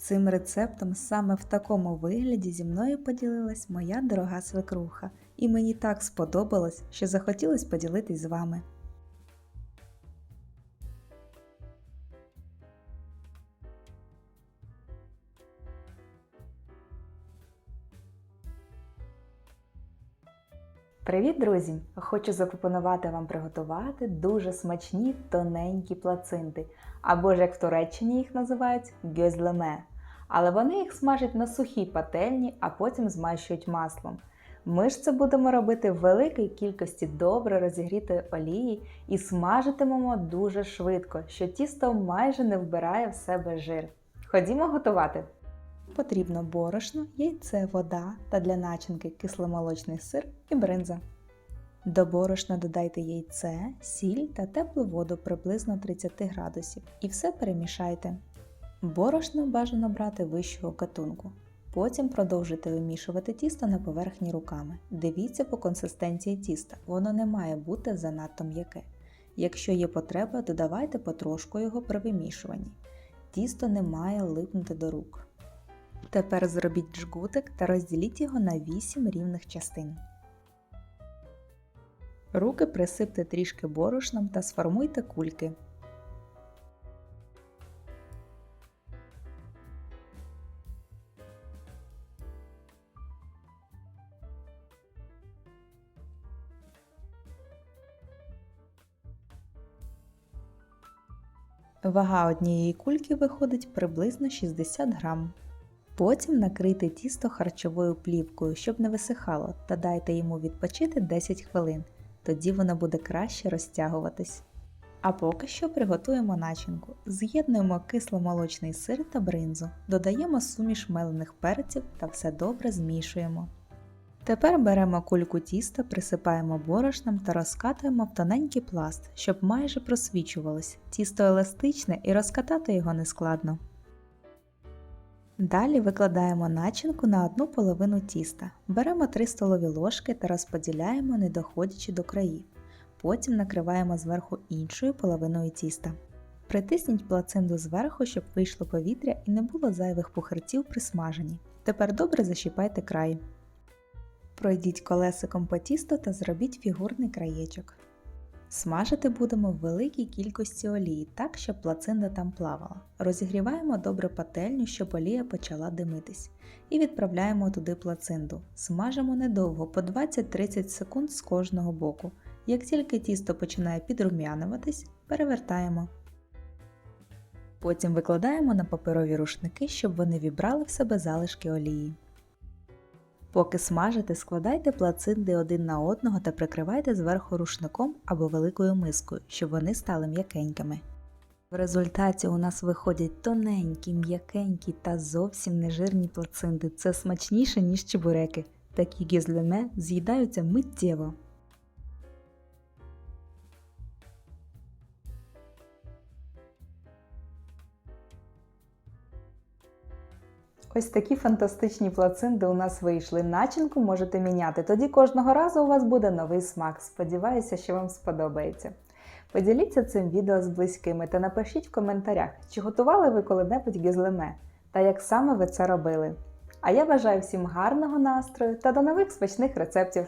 Цим рецептом саме в такому вигляді зі мною поділилась моя дорога свекруха, і мені так сподобалось, що захотілось поділитись з вами. Привіт, друзі! Хочу запропонувати вам приготувати дуже смачні тоненькі плацинти, або ж як в Туреччині їх називають гьозлеме. Але вони їх смажать на сухій пательні, а потім змащують маслом. Ми ж це будемо робити в великій кількості добре розігрітої олії і смажитимемо дуже швидко, що тісто майже не вбирає в себе жир. Ходімо готувати! Потрібно борошно, яйце, вода та для начинки кисломолочний сир і бринза. До борошна додайте яйце, сіль та теплу воду приблизно 30 градусів і все перемішайте. Борошно бажано брати вищого гатунку. Потім продовжуйте вимішувати тісто на поверхні руками. Дивіться по консистенції тіста, воно не має бути занадто м'яке. Якщо є потреба, додавайте потрошку його при вимішуванні. Тісто не має липнути до рук. Тепер зробіть жгутик та розділіть його на 8 рівних частин. Руки присипте трішки борошном та сформуйте кульки. Вага однієї кульки виходить приблизно 60 грам. Потім накрийте тісто харчовою плівкою, щоб не висихало, та дайте йому відпочити 10 хвилин, тоді воно буде краще розтягуватись. А поки що приготуємо начинку. З'єднуємо кисломолочний сир та бринзу, додаємо суміш мелених перців та все добре змішуємо. Тепер беремо кульку тіста, присипаємо борошном та розкатуємо в тоненький пласт, щоб майже просвічувалось. Тісто еластичне і розкатати його не складно. Далі викладаємо начинку на одну половину тіста. Беремо 3 столові ложки та розподіляємо, не доходячи до країв. Потім накриваємо зверху іншою половиною тіста. Притисніть плацинду зверху, щоб вийшло повітря і не було зайвих пухирців при смаженні. Тепер добре защіпайте край. Пройдіть колесиком по тісту та зробіть фігурний краєчок. Смажити будемо в великій кількості олії, так, щоб плацинда там плавала. Розігріваємо добре пательню, щоб олія почала димитись. І відправляємо туди плацинду. Смажимо недовго, по 20-30 секунд з кожного боку. Як тільки тісто починає підрум'януватись, перевертаємо. Потім викладаємо на паперові рушники, щоб вони вібрали в себе залишки олії. Поки смажите, складайте плацинди один на одного та прикривайте зверху рушником або великою мискою, щоб вони стали м'якенькими. В результаті у нас виходять тоненькі, м'якенькі та зовсім нежирні плацинди. Це смачніше, ніж чебуреки. Такі гізлеме з'їдаються миттєво. Ось такі фантастичні плацинди у нас вийшли. Начинку можете міняти. Тоді кожного разу у вас буде новий смак. Сподіваюся, що вам сподобається. Поділіться цим відео з близькими та напишіть в коментарях, чи готували ви коли-небудь гізлеме та як саме ви це робили. А я бажаю всім гарного настрою та до нових смачних рецептів!